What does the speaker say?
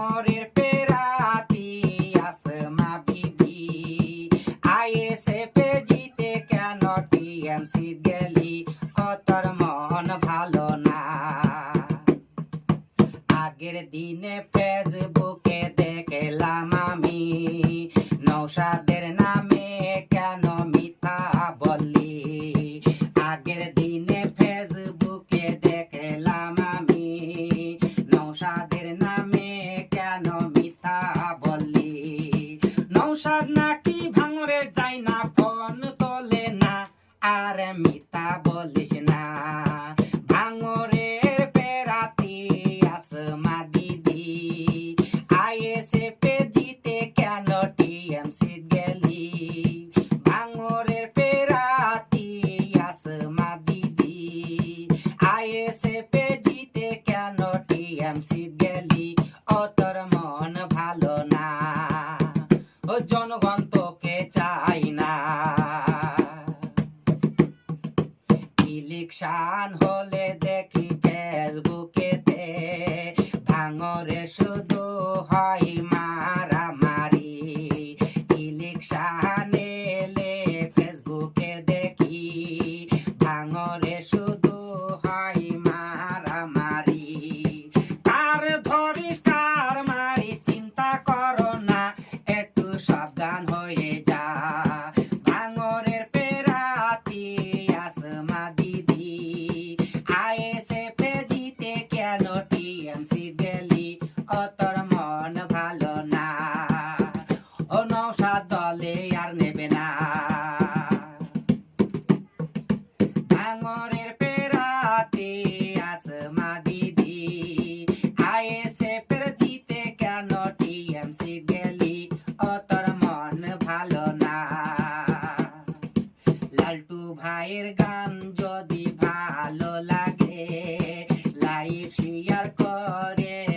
ভাঙরের পেরাতি, আসমা বিবি। ISA pay জিতে কেন TMC গেলি? ও তোর মন ভালো না। আগের দিনে ফেসবুকে দেখলাম আমি নৌসাদের নামে নৌসাদ নাকি ভাঙরে যায় না, ফোন তোলে না, আর মিতা বলিস না। ভাঙরের পেরাতি আসমা দিদি আইএসএ পে ইলেকশন হলে দেখি ফেসবুকেতে ভাঙরে শুধু হয় মারামারি ইলেকশন আসমা দিদি জিতে কেন টিএমসি মন ভালো না। ও নৌসা দলে আর নেবে না। আইএসএ জিতে কেন টিএমসি গেলি? ও তোর মন ভালো না। লালটু ভাইয়ের গা শেয়ার করে।